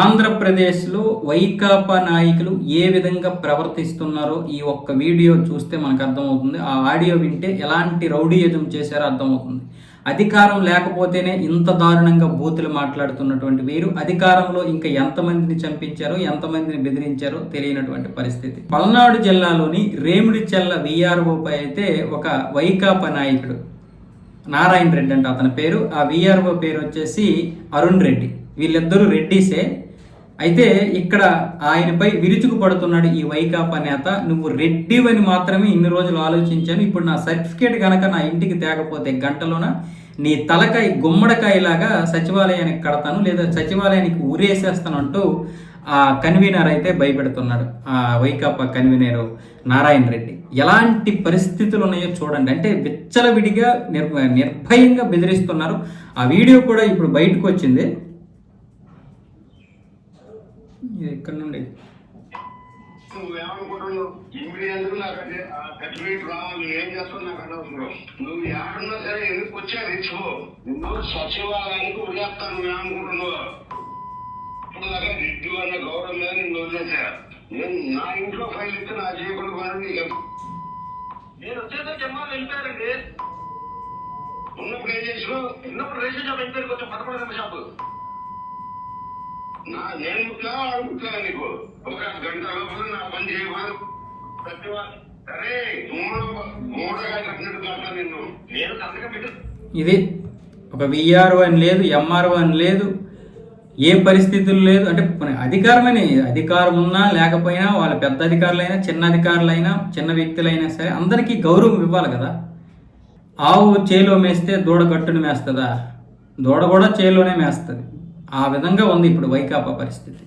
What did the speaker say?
ఆంధ్రప్రదేశ్లో వైకాపా నాయకులు ఏ విధంగా ప్రవర్తిస్తున్నారో ఈ ఒక్క వీడియో చూస్తే మనకు అర్థమవుతుంది. ఆ ఆడియో వింటే ఎలాంటి రౌడీయజం చేశారో అర్థమవుతుంది. అధికారం లేకపోతేనే ఇంత దారుణంగా బూతులు మాట్లాడుతున్నటువంటి వీరు అధికారంలో ఇంకా ఎంతమందిని చంపించారో ఎంతమందిని బెదిరించారో తెలియనటువంటి పరిస్థితి. పల్నాడు జిల్లాలోని రేముడిచెల్ల విఆర్ఓపై అయితే ఒక వైకాపా నాయకుడు నారాయణ రెడ్డి అంటే అతని పేరు. ఆ విఆర్ఓ పేరు వచ్చేసి అరుణ్ రెడ్డి. వీళ్ళిద్దరూ రెడ్డిసే. అయితే ఇక్కడ ఆయనపై విరుచుకు పడుతున్నాడు ఈ వైకాపా నేత. నువ్వు రెడ్డివని మాత్రమే ఇన్ని రోజులు ఆలోచించాను. ఇప్పుడు నా సర్టిఫికేట్ కనుక నా ఇంటికి తేకపోతే గంటలోన? నీ తలకాయ గుమ్మడికాయలాగా సచివాలయానికి కడతాను లేదా సచివాలయానికి ఊరేసేస్తాను అంటూ ఆ కన్వీనర్ అయితే భయపెడుతున్నాడు. ఆ వైకాపా కన్వీనర్ నారాయణ రెడ్డి. ఎలాంటి పరిస్థితులు ఉన్నాయో చూడండి. అంటే విచ్చలవిడిగా నిర్ నిర్భయంగా బెదిరిస్తున్నారు. ఆ వీడియో కూడా ఇప్పుడు బయటకు వచ్చింది. ఇక్కడ నుండి? నువ్వేమనుకుంటున్నావు? ఇంగ్రీడియంట్ నాకు ఆ సర్టిఫికేట్ రావాలి. ఏం చేస్తావు? నాకు అనవసరం నువ్వు ఎక్కడున్నా సరే ఎందుకు వచ్చా తెచ్చుకో నువ్వు సచివాలయానికి ఉరేస్తాను నువ్వేమనుకుంటున్నావు? ఇప్పుడు దాకా రెడ్డి అన్న గౌరవం మీద నేను వదిలేసా నేను నా ఇంట్లో ఫైల్ ఇస్తే నా చేయకుండా పని నీకు నేను వచ్చేసరికి జమ్మా వెళ్ళిపోయారండి ఉన్నప్పుడు ఏం చేసుకో ఉన్నప్పుడు రేషన్ షాప్ వెళ్ళిపోయారు కొంచెం పదకొండు షాపు. నా నేను ముట్లా నీకు. ఒక గంట లోపల నా పని చేయకూడదు సరే మూడో మూడో కట్టినట్టు నిన్ను. నేను సంతకం పెట్టు. ఇది ఒక విఆర్ఓ అని లేదు ఎంఆర్ఓ అని లేదు. ఏ పరిస్థితులు లేదు? అంటే అధికారమని అధికారం ఉన్నా లేకపోయినా వాళ్ళ పెద్ద అధికారులైనా చిన్న అధికారులైనా చిన్న వ్యక్తులైనా సరే అందరికీ గౌరవం ఇవ్వాలి కదా. ఆవు చేలో మేస్తే దూడ గట్టును మేస్తుందా? దూడ కూడా చేలోనే మేస్తుంది. ఆ విధంగా ఉంది ఇప్పుడు వైకాపా పరిస్థితి.